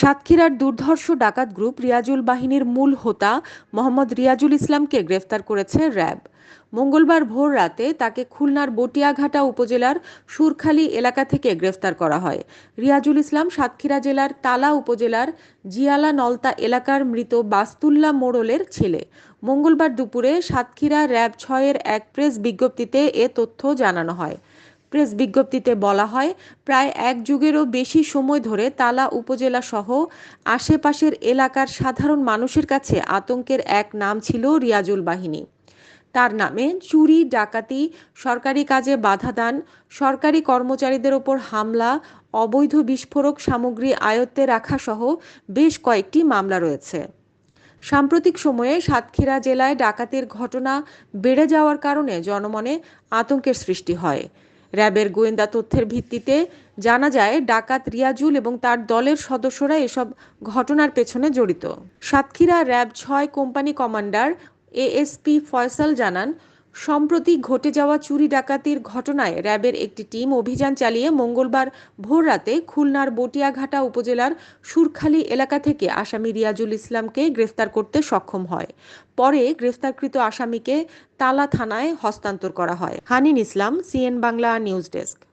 সাতক্ষীরার দুর্ধর্ষ ডাকাত গ্রুপ রিয়াজুল বাহিনীর মূল হোতা মোহাম্মদ রিয়াজুল ইসলামকে গ্রেফতার করেছে র্যাব। মঙ্গলবার ভোর রাতে তাকে খুলনার বটিয়াঘাটা উপজেলার সুরখালী এলাকা থেকে গ্রেফতার করা হয়। রিয়াজুল ইসলাম সাতক্ষীরা জেলার তালা উপজেলার জিয়ালা নলতা এলাকার মৃত বাস্তুল্লা মোড়লের ছেলে। মঙ্গলবার দুপুরে সাতক্ষীরা র্যাব ছয়ের এক প্রেস বিজ্ঞপ্তিতে এ তথ্য জানানো হয়। প্রেস বিজ্ঞপ্তিতে বলা হয়, প্রায় এক যুগেরও বেশি সময় ধরে তালা উপজেলা সহ আশেপাশের এলাকার সাধারণ মানুষের কাছে আতঙ্কের এক নাম ছিল রিয়াজুল বাহিনী। তার নামে চুরি, ডাকাতি, সরকারি কাজে বাধা দান, সরকারি কর্মচারীদের ওপর হামলা, অবৈধ বিস্ফোরক সামগ্রী আয়ত্তে রাখা সহ বেশ কয়েকটি মামলা রয়েছে। সাম্প্রতিক সময়ে সাতক্ষীরা জেলায় ডাকাতির ঘটনা বেড়ে যাওয়ার কারণে জনমনে আতঙ্কের সৃষ্টি হয়। র্যাবের গোয়েন্দা তথ্যের ভিত্তিতে জানা যায়, ডাকাত রিয়াজুল এবং তার দলের সদস্যরা এসব ঘটনার পেছনে জড়িত। সাতক্ষীরা র্যাব ছয় কোম্পানি কমান্ডার এএসপি ফয়সাল জানান সম্প্রতি ঘটে যাওয়া চুরি ডাকাতির ঘটনায় র্যাবের একটি টিম অভিযান চালিয়ে মঙ্গলবার ভোররাতে খুলনার বটিয়াঘাটা উপজেলার সুরখালী এলাকা থেকে আসামি রিয়াজুল ইসলামকে গ্রেফতার করতে সক্ষম হয়। পরে গ্রেফতারকৃত আসামিকে তালা থানায় হস্তান্তর করা হয়। Hanin Islam, CN Bangla news desk.